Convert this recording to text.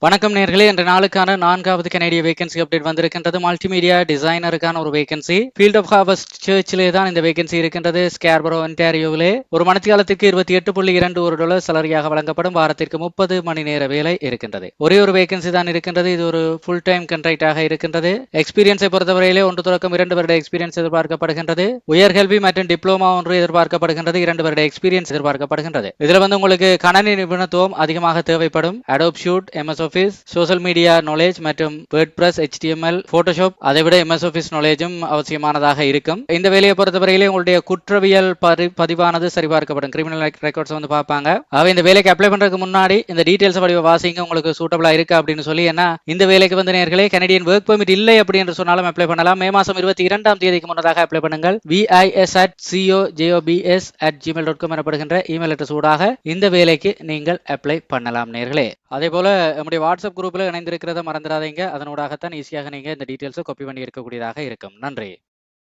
வணக்கம் நேர்களே. என்ற நாளுக்கான நான்காவது கனேடிய வேகன்சி அப்டேட் வந்திருக்கின்றது. மல்டிமீடியா டிசைனருக்கான ஒரு வேகன்சி ஃபீல்ட் ஆஃப் ஹார்வஸ்ட் சர்ச்சிலே தான் இந்த வேகன்சி இருக்கின்றது. ஸ்கேர்பரோ ஒன்டாரியோவிலே ஒரு மணித்தியாலத்திற்கு இருபத்தி எட்டு புள்ளி இரண்டு ஒரு டாலர் சலரியாக வழங்கப்படும். வாரத்திற்கு முப்பது மணி நேர வேலை இருக்கின்றது. ஒரே ஒரு வேகன்சி தான் இருக்கின்றது. இது ஒரு ஃபுல் டைம் கண்ட்ராக்டாக இருக்கின்றது எக்ஸ்பீரியன்ஸை பொறுத்தவரையிலே ஒன்று தொடக்கம் இரண்டு வருட எக்ஸ்பீரியன்ஸ் எதிர்பார்க்கப்படுகின்றது. உயர்கல்வி மற்றும் டிப்ளமா ஒன்று எதிர்பார்க்கப்படுகின்றது. இரண்டு வருட எக்ஸ்பீரியன்ஸ் எதிர்பார்க்கப்படுகின்றது. இதுல வந்து உங்களுக்கு கணனி நிபுணத்துவம் அதிகமாக தேவைப்படும். Adobe suite MS Office social media knowledge மற்றும் வேர்ட் பிரஸ் ஹெச்டிஎம்எல் போட்டோஷாப் அதை விட எம்எஸ் ஆஃபீஸ் நாலேஜும் அவசியமானதாக இருக்கும். இந்த வேலையை பொறுத்தவரையிலே உங்களுடைய குற்றவியல் பதிவானது சரிபார்க்கப்படும். கிரிமினல் ரெக்கார்ட்ஸ் வந்து பார்ப்பாங்க. ஆகவே இந்த வேலைக்கு அப்ளை பண்றதுக்கு முன்னாடி இந்த டீடைல்ஸ் படிவ வாசிங்க உங்களுக்கு சூட்டபிளா இருக்கு அப்படின்னு சொல்லி ஏன்னா இந்த வேலைக்கு வந்து நேர்களே கனடியன் ஒர்க் பெர்மிட் இல்லை அப்படி என்று சொன்னாலும் அப்ளை பண்ணலாம். மே மாசம் இருபத்தி இரண்டாம் தேதிக்கு முன்னதாக அப்ளை பண்ணுங்கள். VIS at CO JOBS at Gmail dot com எனப்படுகின்ற இமெயில் அட்ரஸ் ஊடாக இந்த வேலைக்கு நீங்கள் அப்ளை பண்ணலாம் நேர்களே. அதே போல நம்முடைய வாட்ஸ்அப் குரூப்பில் இணைந்திருக்கிறத மறந்துடாதீங்க. அதனூடாகத்தான் ஈஸியாக நீங்க இந்த டீட்டெயில்ஸை காப்பி பண்ணி இருக்கக்கூடியதாக இருக்கும். நன்றி.